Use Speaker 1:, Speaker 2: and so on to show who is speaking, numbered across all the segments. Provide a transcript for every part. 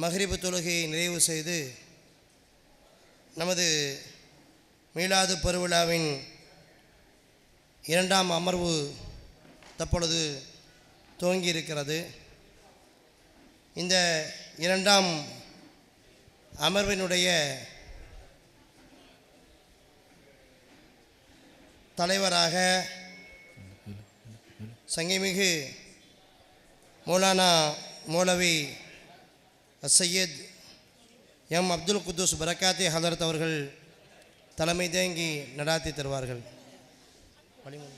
Speaker 1: மஹ்ரிபு தொழுகையை நிறைவு செய்து நமது மீளாது பெருவிழாவின் இரண்டாம் அமர்வு தற்பொழுது துவங்கியிருக்கிறது. இந்த இரண்டாம் அமர்வினுடைய தலைவராக சங்கிமிகு மௌலானா மௌலவி சையத் எம் அப்துல் குத்தூஸ் பரக்காத்தி ஹலரத் அவர்கள் தலைமை தேங்கி நடாத்தி தருவார்கள் வழிமொழி.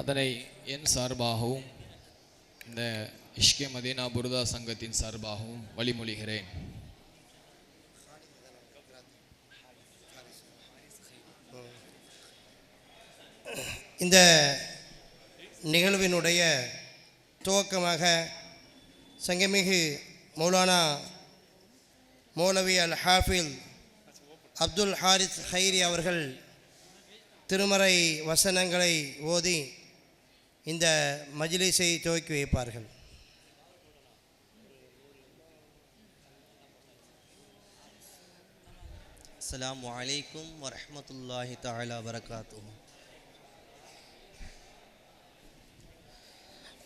Speaker 2: அதனை என் சார்பாகவும் இந்த இஷ்கே மதீனா புருதா சங்கத்தின் சார்பாகவும் வழிமொழிகிறேன்
Speaker 1: இந்த நிகழ்வினுடைய துவக்கமாக சங்கமிகு மௌலானா மௌலவி அல் ஹாஃபில் அப்துல் ஹாரிஸ் ஹைரி அவர்கள் திருமறை வசனங்களை ஓதி இந்த மஜ்லிஸை துவக்கி வைப்பார்கள்.
Speaker 3: அஸ்லாம் வலைக்கும் வரமத்துல்லாஹி தாலா வரகாத்தூ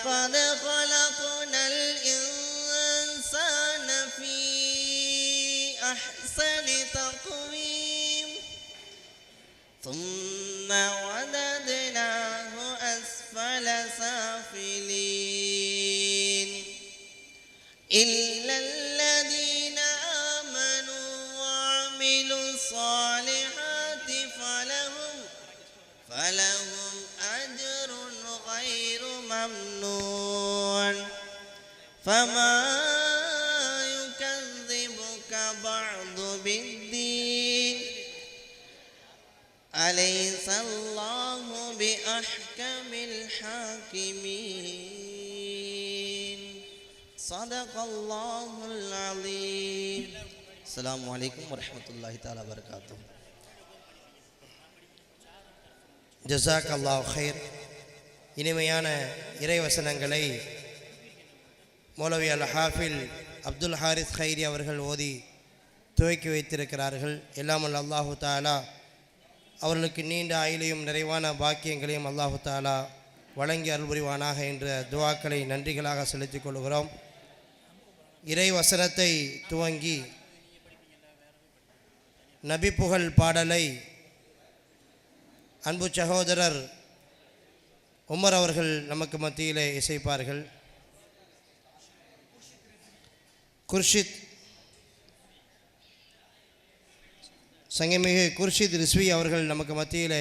Speaker 3: لقد خلقنا الإنسان في أحسن تقويم. ثم بأحكم الحاكمين صدق الله العظيم السلام عليكم ورحمة الله تعالى وبركاته
Speaker 1: ஜசாக் அல்லாஹ் ஹைர் இனிமையான இறைவசனங்களை மௌலவி அல் ஹாஃபில் அப்துல் ஹாரிஸ் ஹைரி அவர்கள் ஓதி துவக்கி வைத்திருக்கிறார்கள் எல்லாம் வல்ல அல்லாஹு தாலா அவர்களுக்கு நீண்ட ஆயுளையும் நிறைவான பாக்கியங்களையும் அல்லாஹு தாலா வழங்கி அருள்புரிவானாக என்ற துவாக்களை நன்றிகளாக செலுத்திக் கொள்கிறோம். இறை வசனத்தை துவங்கி நபி புகழ் பாடலை அன்பு சகோதரர் உமர் அவர்கள் நமக்கு மத்தியிலே இசைப்பார்கள். குர்ஷித் சங்கமிகு குர்ஷித் ரிஸ்வி அவர்கள் நமக்கு மத்தியில்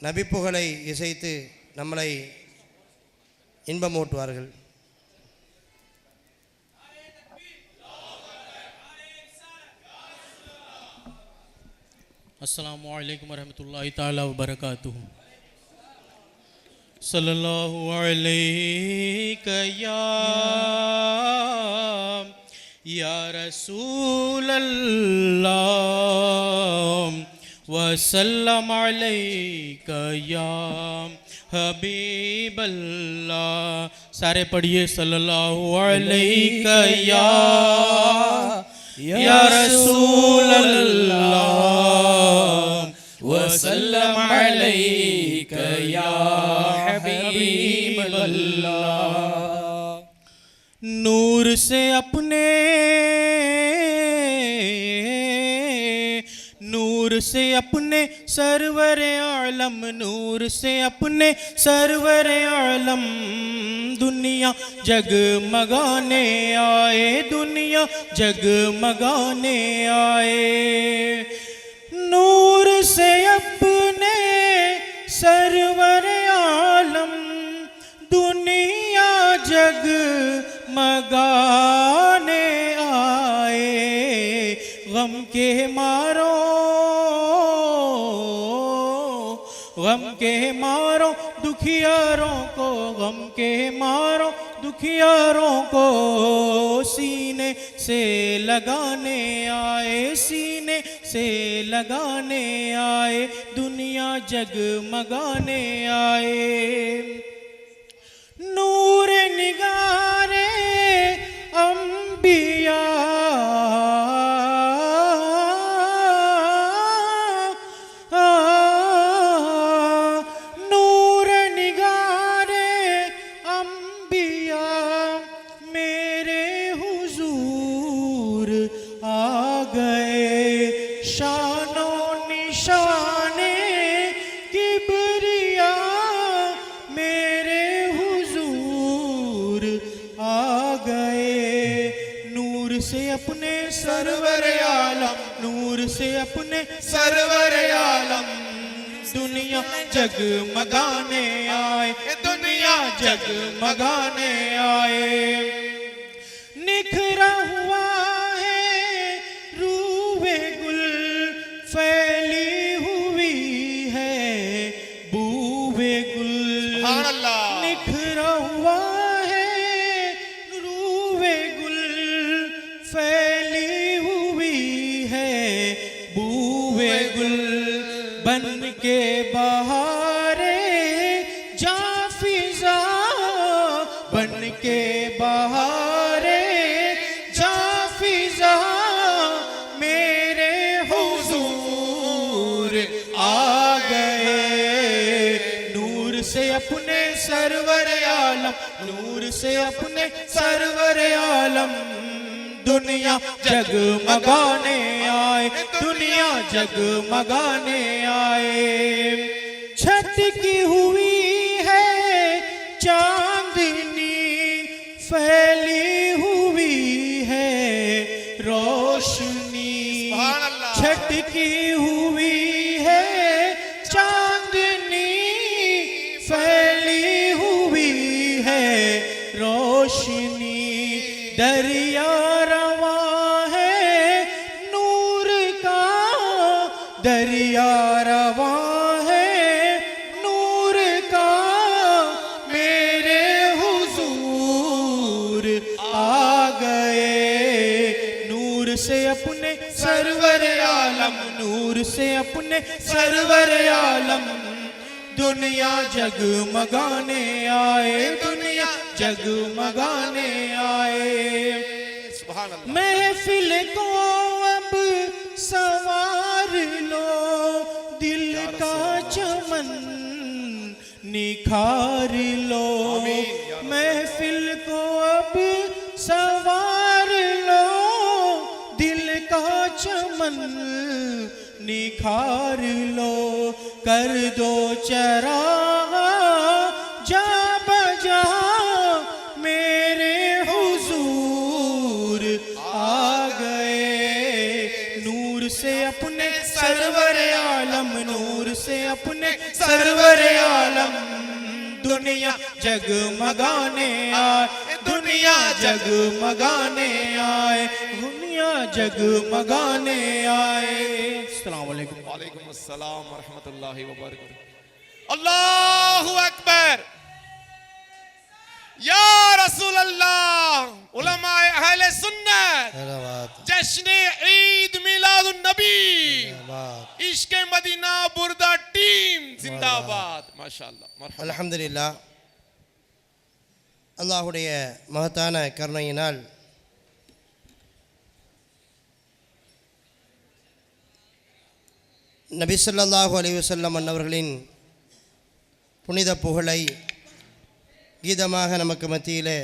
Speaker 1: நபிப்புகளை இசைத்து நம்மளை இன்பமூட்டுவார்கள்.
Speaker 4: அஸ்லாம் வலைக்கம் வரமத்துல்லாஹி தாலா வபரகாத்துஹும் சல்லல்லாஹு அலைக்க யா یا رسول اللہ وسلم علیکہ یا حبیب اللہ سارے پڑھیے صلی اللہ علیکہ یا یا رسول اللہ وسلم علیکہ یا حبیب اللہ نور سے اپنے ਨੂਰ ਸੇ ਆਪਣੇ ਸਰਵਰ ਆਲਮ, ਨੂਰ ਸੇ ਆਪਣੇ ਸਰਵਰ ਆਲਮ। ਦੁਨੀਆ ਜਗ ਮਗਾਨੇ ਆਏ, ਦੁਨੀਆ ਜਗ ਮਗਾਨੇ ਆਏ। ਨੂਰ ਸੇ ਆਪਣੇ ਸਰਵਰ ਆਲਮ, ਦੁਨੀਆ ਜਗ ਮਗਾਨੇ ਆਏ। ਗਮ ਕੇ ਮਾਰੋ کے مارو، دکھیاروں کو غم کے مارو، دکھیاروں کو سینے سے لگانے آئے، سینے سے لگانے آئے، دنیا جگ مگانے آئے۔ نور نگارے، انبیاء سے اپنے سرور عالم دنیا جگ مگانے آئے دنیا جگ مگانے آئے۔ کے بہارے جا فضا بن کے بہارے جا فضا میرے حضور آ گئے نور سے اپنے سرور عالم، نور سے اپنے سرور عالم، دنیا جگمگانے دنیا جگ مگانے آئے چھت کی ہوئی ہے چاندنی پھیلی ہوئی ہے روشنی چھت کی ہوئی اپنے سرور عالم دنیا جگمگانے آئے دنیا جگ مگانے آئے۔ محفل کو اب سوار لو دل کا چمن نکھار لو۔ محفل کو اب سوار لو دل کا چمن نکھار لو، کر دو چرا، جا بجا، میرے حضور آ گئے۔ نور سے اپنے سرور عالم، نور سے اپنے سرور عالم، دنیا جگمگانے آئے دنیا جگ مگانے آئے دنیا جگ مگانے آئے۔ السلام
Speaker 5: علیکم. علیکم السلام ورحمت اللہ وبرکاتہ۔ اللہ اکبر۔ یا رسول اللہ علماء
Speaker 1: اہل
Speaker 5: سنت۔ جشن عید میلاد
Speaker 1: النبی۔
Speaker 5: عشق مدینہ بردہ ٹیم زندہ باد ماشاءاللہ
Speaker 1: الحمدللہ۔ அல்லாஹுடைய மகத்தான கருணையினால் நபி ஸல்லல்லாஹு அலைஹி அன்னவர்களின் புனித புகழை கீதமாக நமக்கு மத்தியிலே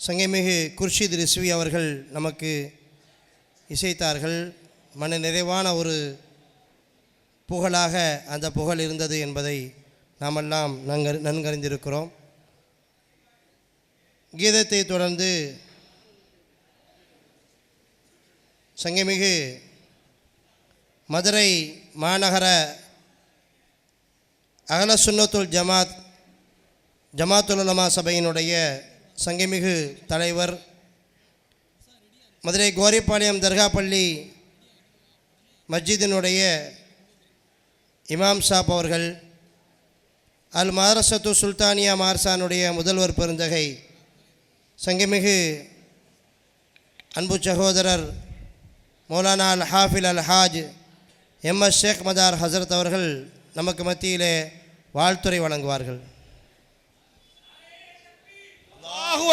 Speaker 1: சங்கைமிகு குர்ஷித் ரிஸ்வி அவர்கள் நமக்கு இசைத்தார்கள். மன நிறைவான ஒரு புகழாக அந்த புகழ் இருந்தது என்பதை நாமெல்லாம் நன்கறி நன்கறிந்திருக்கிறோம். கீதத்தை தொடர்ந்து சங்கமிகு மதுரை மாநகர அகல சுன்னத்துல் ஜமாத் ஜமாத்துல் சபையினுடைய சங்கமிகு தலைவர் மதுரை கோரிப்பாளையம் தர்காப்பள்ளி மஸ்ஜிதினுடைய இமாம் சாப் அவர்கள் அல் மாரசத்து சுல்தானியா மார்சானுடைய முதல்வர் பெருந்தகை சங்கமிகு அன்பு சகோதரர் மௌலானா அல் ஹாஃபில் அல் ஹாஜ் எம். எஸ். ஷேக் மதார் ஹசரத் அவர்கள் நமக்கு மத்தியிலே வாழ்த்துறை வழங்குவார்கள்.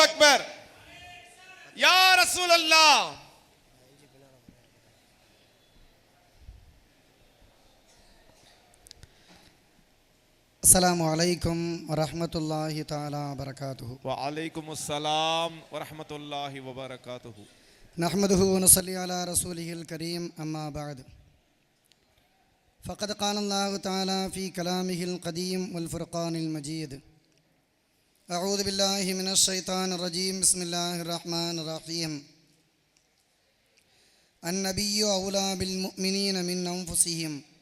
Speaker 5: அக்பர். யார் ரசூல் அல்லாஹ்
Speaker 6: السلام عليكم ورحمة الله تعالى وبركاته.
Speaker 5: وعليكم السلام ورحمة الله وبركاته.
Speaker 6: نحمده ونصلي على رسوله الكريم أما بعد. فقد قال الله تعالى في كلامه القديم والفرقان المجيد أعوذ بالله من الشيطان الرجيم بسم الله الرحمن الرحيم. النبي أولى بالمؤمنين من أنفسهم.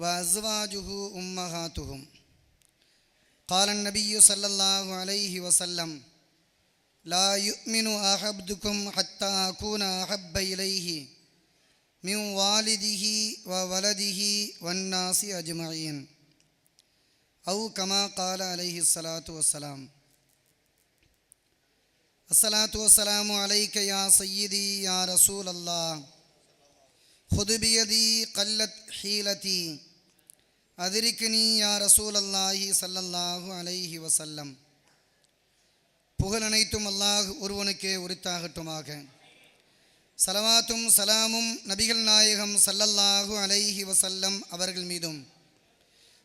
Speaker 6: وأزواجه أمهاتهم. قال النبي صلى الله عليه وسلم لا يؤمن أحدكم حتى أكون أحب إليه من والده وولده والناس أجمعين. أو كما قال عليه الصلاة والسلام. الصلاة والسلام عليك يا سيدي يا رسول الله. خذ بيدي قلت حيلتي. அதிரிக்கினி யா ரசூலல்லாஹி சல்லல்லாஹு அலைஹி வசல்லம் புகழ் அனைத்தும் அல்லாஹ் ஒருவனுக்கே உரித்தாகட்டுமாக. சலவாத்தும் சலாமும் நபிகள் நாயகம் சல்லல்லாஹு அலைஹி வசல்லம் அவர்கள் மீதும்.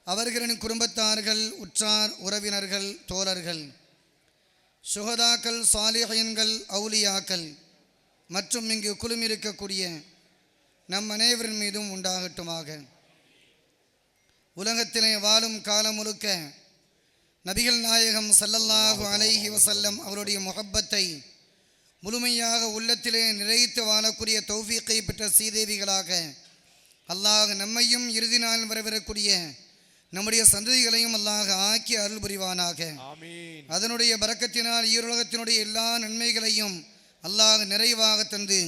Speaker 6: அவர்களின் குடும்பத்தார்கள் உற்றார் உறவினர்கள் தோழர்கள் சுகதாக்கள் சாலிஹயன்கள் அவுலியாக்கள் மற்றும் இங்கு குழுமிருக்கக்கூடிய நம் அனைவரின் மீதும் உண்டாகட்டுமாக. உலகத்திலே வாழும் காலம் முழுக்க நபிகள் நாயகம் சல்லல்லாஹு அலைஹி வசல்லம் அவருடைய முகப்பத்தை முழுமையாக உள்ளத்திலே நிறைத்து வாழக்கூடிய தௌஃபீக்கை பெற்ற ஸ்ரீதேவிகளாக அல்லாஹ் நம்மையும் இறுதி நாள் வரவிறக்கூடிய நம்முடைய சந்ததிகளையும் அல்லாஹ் ஆக்கி அருள் புரிவானாக. அதனுடைய பறக்கத்தினால் ஈருலகத்தினுடைய எல்லா நன்மைகளையும் அல்லாஹ் நிறைவாக தந்து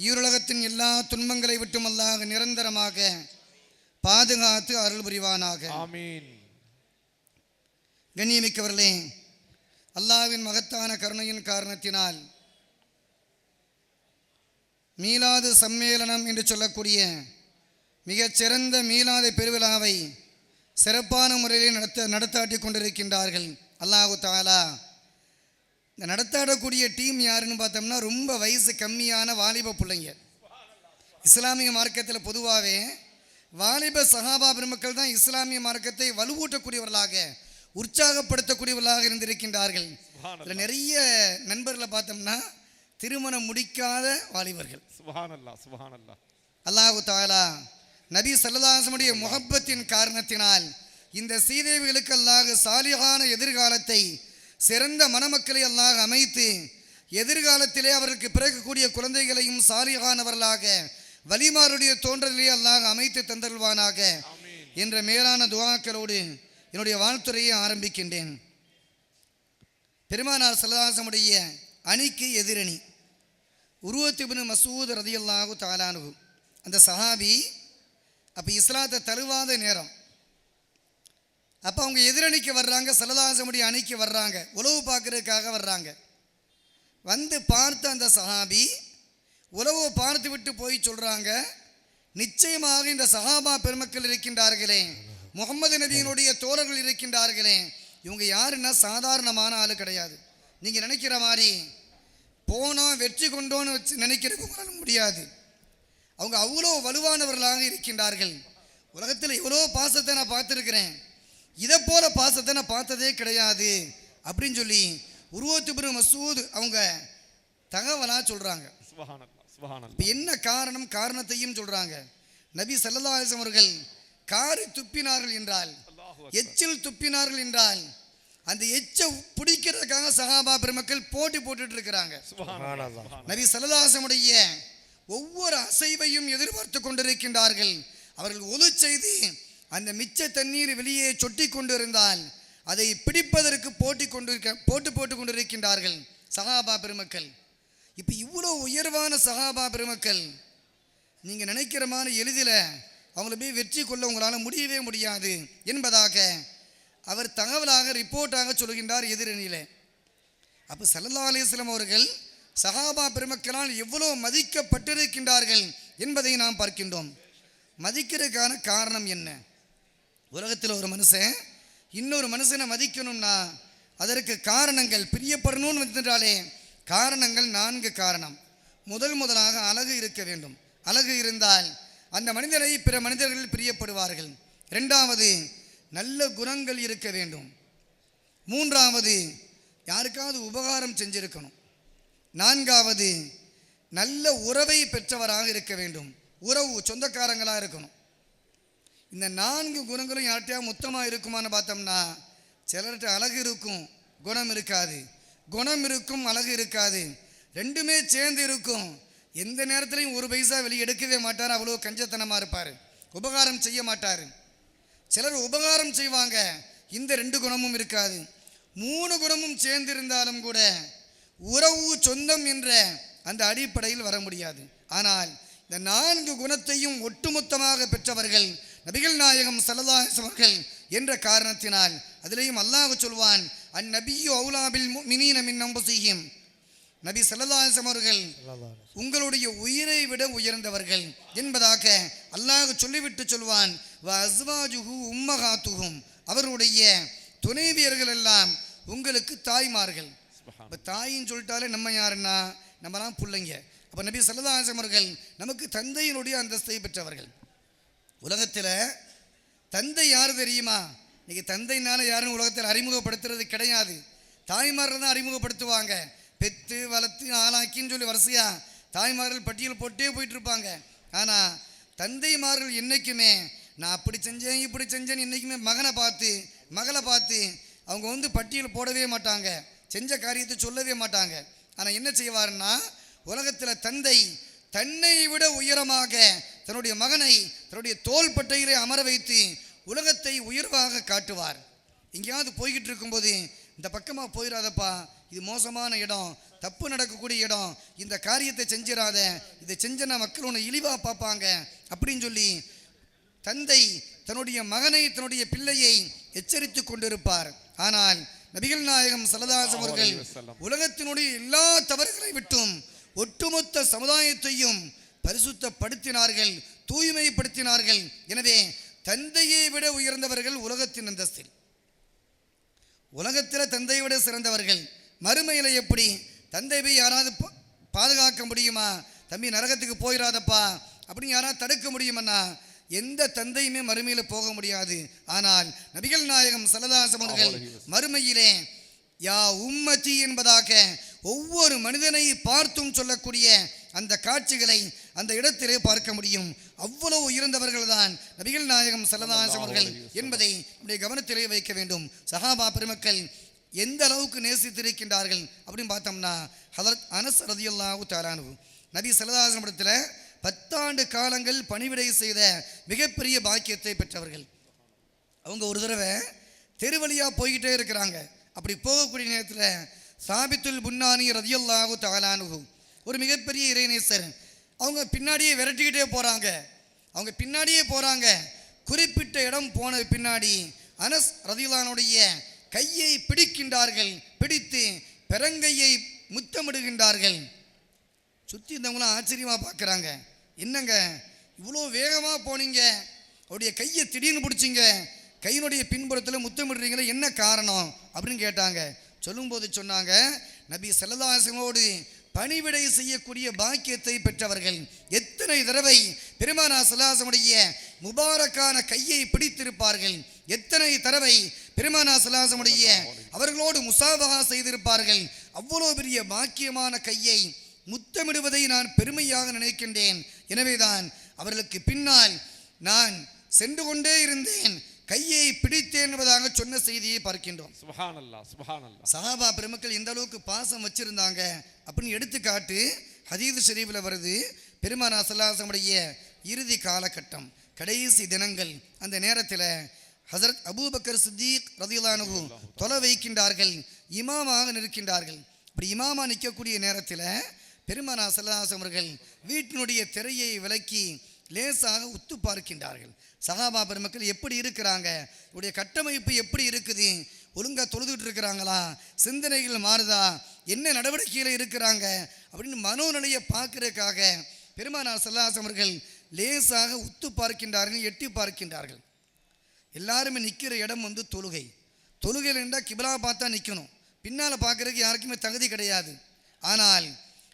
Speaker 6: ஈருலகத்தின் எல்லா துன்பங்களை விட்டும் அல்லாஹ் நிரந்தரமாக பாதுகாத்து அருள் புரிவானாக
Speaker 5: ஆமீன்.
Speaker 6: கண்ணியமிக்கவர்களே அல்லாவின் மகத்தான கருணையின் காரணத்தினால் மீளாது சம்மேளனம் என்று சொல்லக்கூடிய மிகச்சிறந்த மீளாத பெருவிழாவை சிறப்பான முறையில் நடத்த நடத்தாட்டி கொண்டிருக்கின்றார்கள் அல்லாஹு தாலா இந்த நடத்தாடக்கூடிய டீம் யாருன்னு பார்த்தோம்னா ரொம்ப வயசு கம்மியான வாலிப பிள்ளைங்க. இஸ்லாமிய மார்க்கத்தில் பொதுவாகவே வாலிப சகாபா பெருமக்கள் தான் இஸ்லாமிய மார்க்கத்தை வலுவூட்டக்கூடியவர்களாக உற்சாகப்படுத்தக்கூடியவர்களாக இருந்திருக்கின்றார்கள். இதில் நிறைய நண்பர்களை பார்த்தோம்னா திருமணம் முடிக்காத வாலிபர்கள்.
Speaker 5: சுபானல்லா சுபானல்லா
Speaker 6: அல்லாஹு தாலா நபி சல்லதாசனுடைய முகப்பத்தின் காரணத்தினால் இந்த சீதேவிகளுக்கு அல்லாஹ் சாலிகான எதிர்காலத்தை சிறந்த மணமக்களை அல்லாஹ் அமைத்து எதிர்காலத்திலே அவருக்கு பிறக்கக்கூடிய குழந்தைகளையும் சாலிகானவர்களாக வலிமாருடைய தோன்றலிலே அல்லாஹ் அமைத்து தந்தருள்வானாக என்ற மேலான துவாக்களோடு என்னுடைய வாழ்த்துறையை ஆரம்பிக்கின்றேன். பெருமானார் சல்லதாசமுடைய அணிக்கு எதிரணி உருவத்திபின் மசூத் ரதியல்லாஹு தாலானு அந்த சஹாபி அப்போ இஸ்லாத்தை தழுவாத நேரம். அப்போ அவங்க எதிரணிக்கு வர்றாங்க சல்லதாசமுடைய அணிக்கு வர்றாங்க உளவு பார்க்கறதுக்காக வர்றாங்க. வந்து பார்த்த அந்த சஹாபி உளவு பார்த்து விட்டு போய் சொல்கிறாங்க நிச்சயமாக இந்த சஹாபா பெருமக்கள் இருக்கின்றார்களே முகமது நபியினுடைய தோழர்கள் இருக்கின்றார்களே இவங்க யாருன்னா சாதாரணமான ஆள் கிடையாது. நீங்கள் நினைக்கிற மாதிரி போனால் வெற்றி கொண்டோன்னு வச்சு நினைக்கிறதுக்கு உங்களால முடியாது. அவங்க அவ்வளோ வலுவானவர்களாக இருக்கின்றார்கள். உலகத்தில் எவ்வளோ பாசத்தை நான் பார்த்துருக்கிறேன். இதை போல பாசத்தை நான் பார்த்ததே கிடையாது. அப்படின்னு சொல்லி உருவத்து பெரும் மசூத் அவங்க தகவலாக சொல்கிறாங்க என்ன காரணம் காரணத்தையும் சொல்றாங்க. நபி சல்லா அவர்கள் காரி துப்பினார்கள் என்றால் எச்சில் துப்பினார்கள் என்றால் அந்த எச்ச பிடிக்கிறதுக்காக சகாபா பெருமக்கள் போட்டி போட்டுட்டு இருக்கிறாங்க. நபி சல்லதாசமுடைய ஒவ்வொரு அசைவையும் எதிர்பார்த்து கொண்டிருக்கின்றார்கள். அவர்கள் ஒது செய்து அந்த மிச்ச தண்ணீர் வெளியே சொட்டி கொண்டிருந்தால் அதை பிடிப்பதற்கு போட்டி கொண்டிருக்க போட்டு போட்டு கொண்டிருக்கின்றார்கள் சகாபா பெருமக்கள். இப்போ இவ்வளோ உயர்வான சகாபா பெருமக்கள் நீங்கள் நினைக்கிற மாதிரி எளிதில் அவங்கள போய் வெற்றி கொள்ள உங்களால் முடியவே முடியாது என்பதாக அவர் தகவலாக ரிப்போர்ட்டாக சொல்கின்றார் எதிரணியில். அப்போ சல்லா அலிஸ்லாம் அவர்கள் சஹாபா பெருமக்களால் எவ்வளோ மதிக்கப்பட்டிருக்கின்றார்கள் என்பதை நாம் பார்க்கின்றோம். மதிக்கிறதுக்கான காரணம் என்ன? உலகத்தில் ஒரு மனுஷன் இன்னொரு மனுஷனை மதிக்கணும்னா அதற்கு காரணங்கள் பிரியப்படணும்னு வந்துட்டாலே காரணங்கள் நான்கு காரணம். முதல் முதலாக அழகு இருக்க வேண்டும். அழகு இருந்தால் அந்த மனிதரை பிற மனிதர்கள் பிரியப்படுவார்கள். இரண்டாவது நல்ல குணங்கள் இருக்க வேண்டும். மூன்றாவது யாருக்காவது உபகாரம் செஞ்சிருக்கணும். நான்காவது நல்ல உறவை பெற்றவராக இருக்க வேண்டும். உறவு சொந்தக்காரங்களாக இருக்கணும். இந்த நான்கு குணங்களும் யார்கிட்டயா மொத்தமாக இருக்குமான்னு பார்த்தோம்னா சிலர்கிட்ட அழகு இருக்கும் குணம் இருக்காது. குணம் இருக்கும் அழகு இருக்காது. ரெண்டுமே சேர்ந்து இருக்கும். எந்த நேரத்துலையும் ஒரு பைசா வெளியே எடுக்கவே மாட்டார் அவ்வளோ கஞ்சத்தனமாக இருப்பார். உபகாரம் செய்ய மாட்டார். சிலர் உபகாரம் செய்வாங்க இந்த ரெண்டு குணமும் இருக்காது. மூணு குணமும் சேர்ந்திருந்தாலும் கூட உறவு சொந்தம் என்ற அந்த அடிப்படையில் வர முடியாது. ஆனால் இந்த நான்கு குணத்தையும் ஒட்டுமொத்தமாக பெற்றவர்கள் நபிகள் நாயகம் சல்லல்லாஹு என்ற காரணத்தினால் அதிலேயும் அல்லாஹ் சொல்வான் அந்நபியு அவுலாபில் மினீன மின் நம்புசியும் நபி சல்லல்லாஹு அவர்கள் உங்களுடைய உயிரை விட உயர்ந்தவர்கள் என்பதாக அல்லாஹ் சொல்லிவிட்டு சொல்வான். வ அஸ்வாஜுஹு உம்மகாத்துகும் அவருடைய துணைவியர்கள் எல்லாம் உங்களுக்கு தாய்மார்கள். இப்போ தாயின்னு சொல்லிட்டாலே நம்ம யாருன்னா? நம்மலாம் பிள்ளைங்க. அப்போ நபி சல்லதாசம் அவர்கள் நமக்கு தந்தையினுடைய அந்தஸ்தை பெற்றவர்கள். உலகத்தில் தந்தை யார் தெரியுமா? இன்னைக்கு தந்தைனால யாரும் உலகத்தில் அறிமுகப்படுத்துறது கிடையாது. தாய்மார்கள் தான் அறிமுகப்படுத்துவாங்க. பெத்து வளர்த்து ஆளாக்கின்னு சொல்லி வரிசையா தாய்மார்கள் பட்டியல் போட்டே போயிட்டுருப்பாங்க. ஆனால் தந்தைமார்கள் என்றைக்குமே நான் அப்படி செஞ்சேன் இப்படி செஞ்சேன்னு என்றைக்குமே மகனை பார்த்து மகளை பார்த்து அவங்க வந்து பட்டியல் போடவே மாட்டாங்க. செஞ்ச காரியத்தை சொல்லவே மாட்டாங்க. ஆனால் என்ன செய்வாருன்னா உலகத்தில் தந்தை தன்னை விட உயரமாக தன்னுடைய மகனை தன்னுடைய தோள்பட்டையிலே அமர வைத்து உலகத்தை உயர்வாக காட்டுவார். எங்கேயாவது போய்கிட்டு இருக்கும்போது இந்த பக்கமாக போயிடாதப்பா இது மோசமான இடம் தப்பு நடக்கக்கூடிய இடம் இந்த காரியத்தை செஞ்சிடாத இதை செஞ்சனா மக்கள் உன்னை இழிவாக பார்ப்பாங்க அப்படின்னு சொல்லி தந்தை தன்னுடைய மகனை தன்னுடைய பிள்ளையை எச்சரித்து கொண்டிருப்பார். ஆனால் நபிகள் நாயகம் சல்லதாஸ் அவர்கள் உலகத்தினுடைய எல்லா தவறுகளை விட்டும் ஒட்டுமொத்த சமுதாயத்தையும் பரிசுத்தப்படுத்தினார்கள் தூய்மைப்படுத்தினார்கள். எனவே தந்தையை விட உயர்ந்தவர்கள் உலகத்தின் அந்தஸ்தில். உலகத்தில் தந்தையை விட சிறந்தவர்கள். மறுமையில் எப்படி? தந்தை போய் யாராவது பாதுகாக்க முடியுமா? தம்பி நரகத்துக்கு போயிடாதப்பா அப்படின்னு யாராவது தடுக்க முடியுமண்ணா எந்த தந்தையுமே மறுமையில் போக முடியாது. ஆனால் நபிகள் நாயகம் சல்லதாசம் அவர்கள் மறுமையிலே யா உம்மதி என்பதாக ஒவ்வொரு மனிதனை பார்த்தும் சொல்லக்கூடிய அந்த காட்சிகளை அந்த இடத்திலே பார்க்க முடியும். அவ்வளவு உயர்ந்தவர்கள் தான் நபிகள் நாயகம் சல்லதாசம் அவர்கள் என்பதை நம்முடைய கவனத்திலே வைக்க வேண்டும். சஹாபா பெருமக்கள் எந்த அளவுக்கு நேசித்திருக்கின்றார்கள் அப்படின்னு பார்த்தோம்னா ஹதரத் அனஸ் ரதியுல்லாஹு தாலானு நபி சல்லதாசம் இடத்துல பத்தாண்டு காலங்கள் பணிவிடை செய்த மிகப்பெரிய பாக்கியத்தை பெற்றவர்கள். அவங்க ஒரு தடவை தெருவழியாக போய்கிட்டே இருக்கிறாங்க. அப்படி போகக்கூடிய நேரத்தில் சாபித்துல் புன்னானி ரதியல்லாஹு தாலானுகு ஒரு மிகப்பெரிய இறைநேசர் அவங்க பின்னாடியே விரட்டிக்கிட்டே போகிறாங்க அவங்க பின்னாடியே போகிறாங்க குறிப்பிட்ட இடம் போன பின்னாடி அனஸ் ரதிலானுடைய கையை பிடிக்கின்றார்கள். பிடித்து பெரங்கையை முத்தமிடுகின்றார்கள். சுற்றி இருந்தவங்களாம் ஆச்சரியமாக பார்க்குறாங்க என்னங்க இவ்வளோ வேகமாக போனீங்க? அவருடைய கையை திடீர்னு பிடிச்சிங்க. கையினுடைய பின்புறத்தில் முத்தமிடுறீங்களே என்ன காரணம்? அப்படின்னு கேட்டாங்க. சொல்லும்போது சொன்னாங்க நபி செல்லதாசனோடு பணிவிடை செய்யக்கூடிய பாக்கியத்தை பெற்றவர்கள். எத்தனை தடவை பெருமானா சலாசமுடைய முபாரக்கான கையை பிடித்திருப்பார்கள். எத்தனை தடவை பெருமானா சலாசமுடைய அவர்களோடு முசாபகா செய்திருப்பார்கள். அவ்வளோ பெரிய பாக்கியமான கையை முத்தமிடுவதை நான் பெருமையாக நினைக்கின்றேன். எனவேதான் அவர்களுக்கு பின்னால் நான் சென்று கொண்டே இருந்தேன். கையை பிடித்தேன் என்பதாக சொன்ன செய்தியை பார்க்கின்றோம்.
Speaker 5: சுபஹான் அல்லா சுபஹான் அல்லா
Speaker 6: சஹாபா பெருமக்கள் எந்த அளவுக்கு பாசம் வச்சிருந்தாங்க அப்படின்னு எடுத்துக்காட்டு ஹதீது ஷரீஃபில் வருது. பெருமானா சல்லாசமுடைய இறுதி காலகட்டம் கடைசி தினங்கள் அந்த நேரத்தில் ஹசரத் அபூபக்கர் சித்திக் ரதியுல்லானு தொலை வைக்கின்றார்கள் இமாமாக நிற்கின்றார்கள். இப்படி இமாமா நிற்கக்கூடிய நேரத்தில் பெருமானா சல்லாசம் அவர்கள் வீட்டினுடைய திரையை விலக்கி லேசாக உத்து பார்க்கின்றார்கள். சகாபா பெருமக்கள் எப்படி இருக்கிறாங்க? உடைய கட்டமைப்பு எப்படி இருக்குது? ஒழுங்காக தொழுதுகிட்டு இருக்கிறாங்களா? சிந்தனைகள் மாறுதா? என்ன நடவடிக்கையில் இருக்கிறாங்க? அப்படின்னு மனோநிலையை பார்க்கறதுக்காக பெருமானார் சல்லாசம் அவர்கள் லேசாக உத்து பார்க்கின்றார்கள் எட்டி பார்க்கின்றார்கள். எல்லாருமே நிற்கிற இடம் வந்து தொழுகை. தொழுகையில் இருந்தால் கிபிலா பார்த்தா நிற்கணும் பின்னால் பார்க்குறதுக்கு யாருக்குமே தகுதி கிடையாது. ஆனால்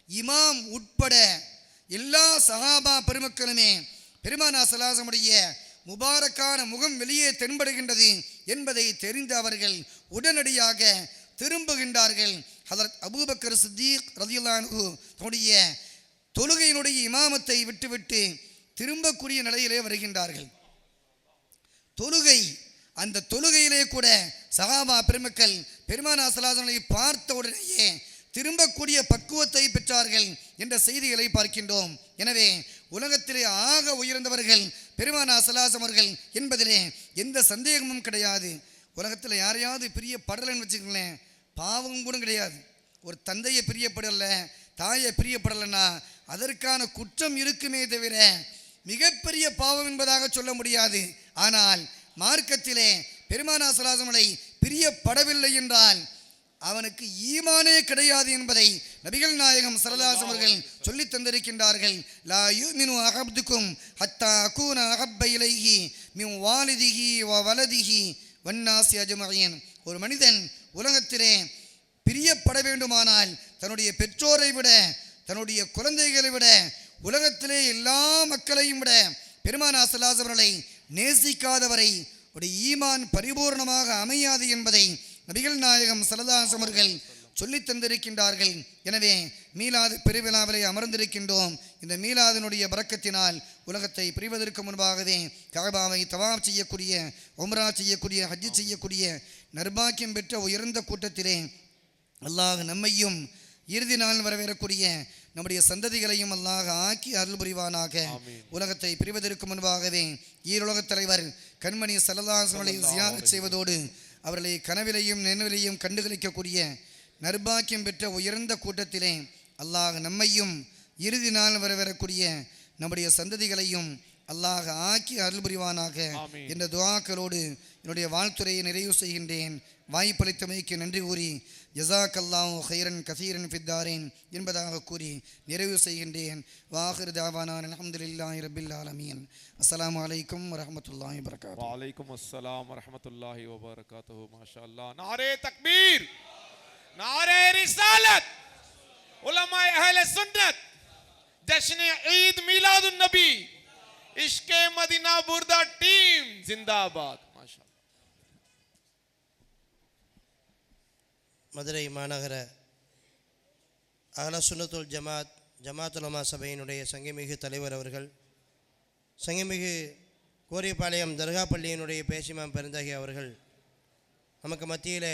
Speaker 6: இமாம் உட்பட எல்லா சஹாபா பெருமக்களுமே பெருமானா சலாசமுடைய முபாரக்கான முகம் வெளியே தென்படுகின்றது என்பதை தெரிந்த அவர்கள் உடனடியாக திரும்புகின்றார்கள். ஹதரத் அபூபக்கர் சித்தீக் ரதியுல்லானு தன்னுடைய தொழுகையினுடைய இமாமத்தை விட்டுவிட்டு திரும்பக்கூடிய நிலையிலே வருகின்றார்கள். தொழுகை அந்த தொழுகையிலே கூட சகாபா பெருமக்கள் பெருமானா சலாசனை பார்த்த உடனேயே திரும்பக்கூடிய பக்குவத்தை பெற்றார்கள் என்ற செய்திகளை பார்க்கின்றோம். எனவே உலகத்திலே ஆக உயர்ந்தவர்கள் பெருமான அசலாசமர்கள் அவர்கள் என்பதிலே எந்த சந்தேகமும் கிடையாது. உலகத்தில் யாரையாவது பிரியப்படலைன்னு வச்சுக்கங்களேன் பாவம் கூட கிடையாது. ஒரு தந்தையை பிரியப்படலை தாயை பிரியப்படலைன்னா அதற்கான குற்றம் இருக்குமே தவிர மிகப்பெரிய பாவம் என்பதாக சொல்ல முடியாது. ஆனால் மார்க்கத்திலே பெருமானா சலாசமலை பிரியப்படவில்லை என்றால் அவனுக்கு ஈமானே கிடையாது என்பதை நபிகள் நாயகம் சரதாஸ் அவர்கள் சொல்லித் தந்திருக்கின்றார்கள். லா யூமினு அகப்துக்கும் ஹத்தா அகூன அகப்ப இலைஹி மிம் வாலிதிகி வ வலதிகி வன்னாசி அஜமகையன் ஒரு மனிதன் உலகத்திலே பிரியப்பட வேண்டுமானால் தன்னுடைய பெற்றோரை விட தன்னுடைய குழந்தைகளை விட உலகத்திலே எல்லா மக்களையும் விட பெருமானா சல்லாஸ் அவர்களை நேசிக்காதவரை ஒரு ஈமான் பரிபூர்ணமாக அமையாது என்பதை நபிகள் நாயகம் சரதாஸ் அவர்கள் சொல்லித் தந்திருக்கின்றார்கள். எனவே மீலாது பெருவிழாவிலே அமர்ந்திருக்கின்றோம். இந்த மீலாதினுடைய பறக்கத்தினால் உலகத்தை பிரிவதற்கு முன்பாகவே கபாவை தவாப் செய்யக்கூடிய உம்ரா செய்யக்கூடிய ஹஜ்ஜு செய்யக்கூடிய நர்பாக்கியம் பெற்ற உயர்ந்த கூட்டத்திலே அல்லாஹ் நம்மையும் இறுதி நாள் வரவேறக்கூடிய நம்முடைய சந்ததிகளையும் அல்லாஹ் ஆக்கி அருள் புரிவானாக. உலகத்தை பிரிவதற்கு முன்பாகவே ஈருலகத் தலைவர் கண்மணி ஜியாரத் செய்வதோடு அவர்களை கனவிலையும் நினைவிலையும் கண்டுகளிக்கக்கூடிய நர்பாக்கியம் பெற்ற உயர்ந்த கூட்டத்திலே அல்லாஹ் நம்மையும் இறுதி நாள் வரவேறக்கூடிய நம்முடைய சந்ததிகளையும் அல்லாஹ் ஆக்கி அருள் புரிவானாக என்ற துவாக்களோடு என்னுடைய வாழ்த்துறையை நிறைவு செய்கின்றேன். வாய்ப்பளித்தமைக்கு நன்றி கூறி ஜசாக் ஹைரன் கசீரன் ஃபித்தாரேன் என்பதாக கூறி நிறைவு செய்கின்றேன். வாஹிர் தாவானான் அஹமதுல்லாஹி ரபில் ஆலமீன். அஸ்லாம் வலைக்கும் வரமத்துல்லாஹி வரகாத்
Speaker 5: வலைக்கும் அஸ்லாம் வரமத்துல்லாஹி வபரகாத்து மாஷா அல்லா நாரே தக்பீர். நாரே ரிசாலத். உலமாய் அஹ்ல சுன்னத். ஜஷ்னே ஈத் மீலாதுன் நபி. இஷ்கே மதினா புர்தா டீம் ஜிந்தாபாத்.
Speaker 1: மதுரை மாநகர அகல சுனத்துல் ஜமாத் ஜமாத் உலமா சபையினுடைய சங்கமிகு தலைவர் அவர்கள் சங்கமிகு கோரிப்பாளையம் தர்கா பள்ளியினுடைய பேசிமாம் பெருந்தகி அவர்கள் நமக்கு மத்தியில்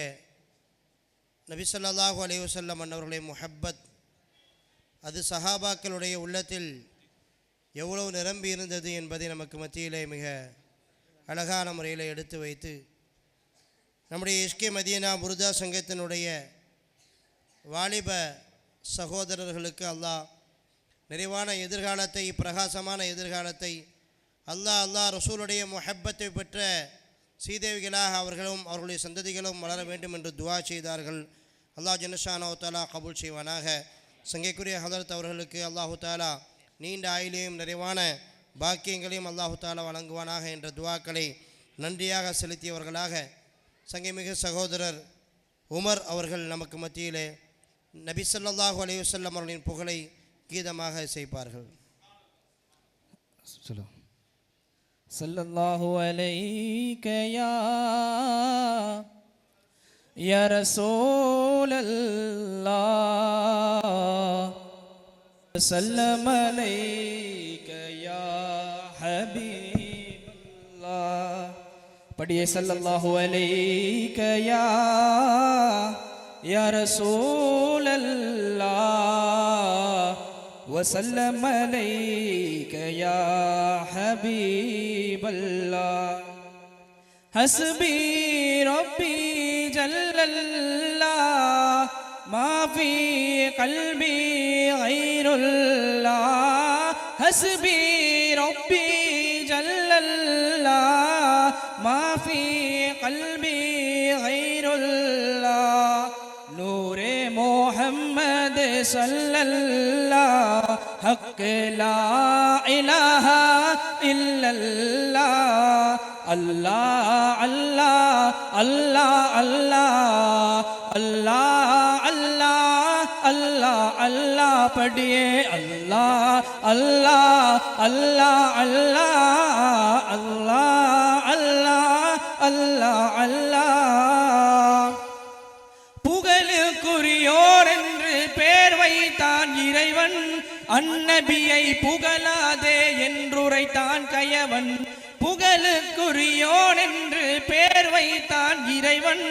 Speaker 1: நபிசல்லாஹூ அலைவசல்லம் அன்னவர்களை முஹப்பத் அது சஹாபாக்களுடைய உள்ளத்தில் எவ்வளவு நிரம்பி இருந்தது என்பதை நமக்கு மத்தியிலே மிக அழகான முறையில் எடுத்து வைத்து நம்முடைய எஸ்கே மதியனா புருதா சங்கத்தினுடைய வாலிப சகோதரர்களுக்கு அல்லாஹ் நிறைவான எதிர்காலத்தை பிரகாசமான எதிர்காலத்தை அல்லாஹ் அல்லாஹ் ரசூலுடைய முஹப்பத்தை பெற்ற சீதேவிகளாக அவர்களும் அவர்களுடைய சந்ததிகளும் வளர வேண்டும் என்று துவா செய்தார்கள். அல்லாஹ் ஜனஷானோ தாலா கபூல் செய்வானாக. சங்கைக்குரிய ஹதரத் அவர்களுக்கு அல்லாஹு தாலா நீண்ட ஆயிலையும் நிறைவான பாக்கியங்களையும் அல்லாஹு தாலா வழங்குவானாக என்ற துவாக்களை நன்றியாக செலுத்தியவர்களாக சங்கமிகு சகோதரர் உமர் அவர்கள் நமக்கு மத்தியிலே நபி சொல்லாஹு அலையுசல்லம் அவர்களின் புகழை கீதமாக
Speaker 7: செய்ப்பார்கள் சொல்லு சல்லல்லாஹு அலைக்கயா யா ரசோலல்லா وسلم عليك يا حبيب الله படியே சல்லல்லாஹு அலைக்க யா யா ரசூலல்லா வசல்லம் அலைக்க யா ஹபீபல்லா ஹஸ்பி ரப்பி ஜல்லல்லா ما في قلبي غير الله. حسبي ربي جل الله. ما في قلبي غير الله. نور محمد صلى الله. حق لا إله إلا الله. الله الله الله الله. அல்லாஹ் அல்லாஹ் அல்லாஹ் அல்லாஹ் படியே. அல்லாஹ் அல்லாஹ் அல்லாஹ் அல்லாஹ் அல்லாஹ் அல்லாஹ் அல்லாஹ் அல்லாஹ். புகழுக்குரியோர் என்று பேர் வைத்தான் இறைவன். அன்னபியை புகழாதே என்றுரைத்தான் கயவன். புகழுக்குரியோன் என்று பேர் வைத்தான் இறைவன்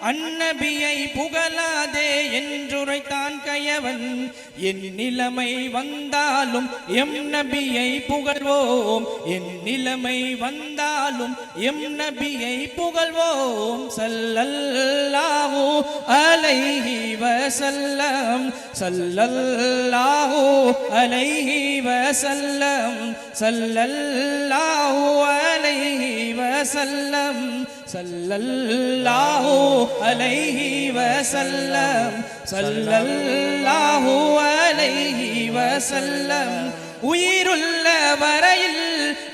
Speaker 7: அன்னபியை புகழாதே என்றுரைத்தான் கயவன். என் நிலைமை வந்தாலும் எம் நபியை புகழ்வோம். என் நிலைமை வந்தாலும் எம் நபியை புகழ்வோம். சல்லல்லாஹு அலைஹி வஸல்லம். சல்லல்லாஹு அலைஹி வஸல்லம். சல்லல்லாஹு அலைஹி صلى الله عليه وسلم صلى الله عليه وسلم உயிருள்ள வரையில்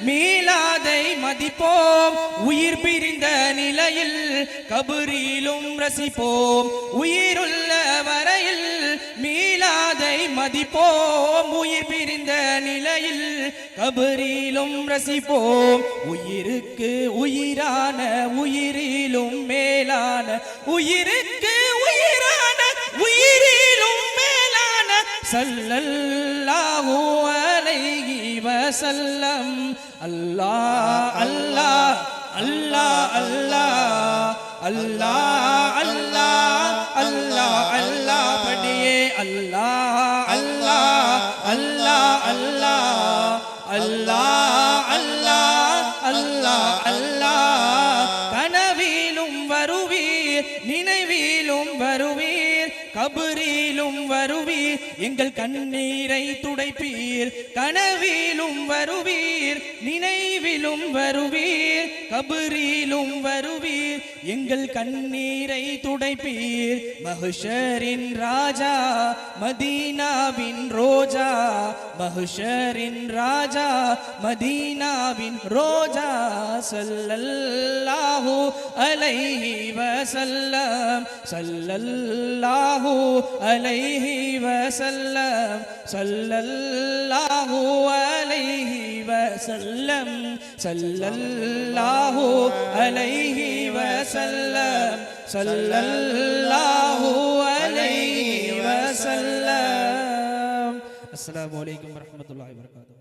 Speaker 7: மீளாதை மதிப்போம். உயிர் பிரிந்த நிலையில் கபரிலும் ரசிப்போம். உயிருள்ள வரையில் மீளாதை மதிப்போம். உயிர் பிரிந்த நிலையில் கபரிலும் ரசிப்போம். உயிருக்கு உயிரான உயிரிலும் மேலான உயிருக்கு சல்லல்லாஹு அலைஹி வஸல்லம் அல்லாஹ் அல்லாஹ் அல்லாஹ் அல்லாஹ் அல்லாஹ் அல்லாஹ் அல்லாஹ் அல்லாஹ் படியே அல்லாஹ் அல்லாஹ் அல்லாஹ் அல்லாஹ் அல்லாஹ் அல்லாஹ் அல்லாஹ் அல்லாஹ் கனவிலும் வருவீர் நினைவிலும் வருவீர் கபரிலும் வருவீர். எங்கள் கண்ணீரை துடைப்பீர். கனவிலும் வருவீர். நினைவிலும் வருவீர். கபரிலும் வருவீர். எங்கள் கண்ணீரை துடைப்பீர். மகுஷரின் ராஜா மதீனாவின் ரோஜா. மகுஷரின் ராஜா மதீனாவின் ரோஜா. சல்லல்லாஹு அலைஹி வஸல்லம். சல்லல்லாஹு الله عليه وسلم. صلى الله عليه وسلم. صلى الله عليه وسلم. صلى الله عليه وسلم. السلام عليكم ورحمة الله وبركاته.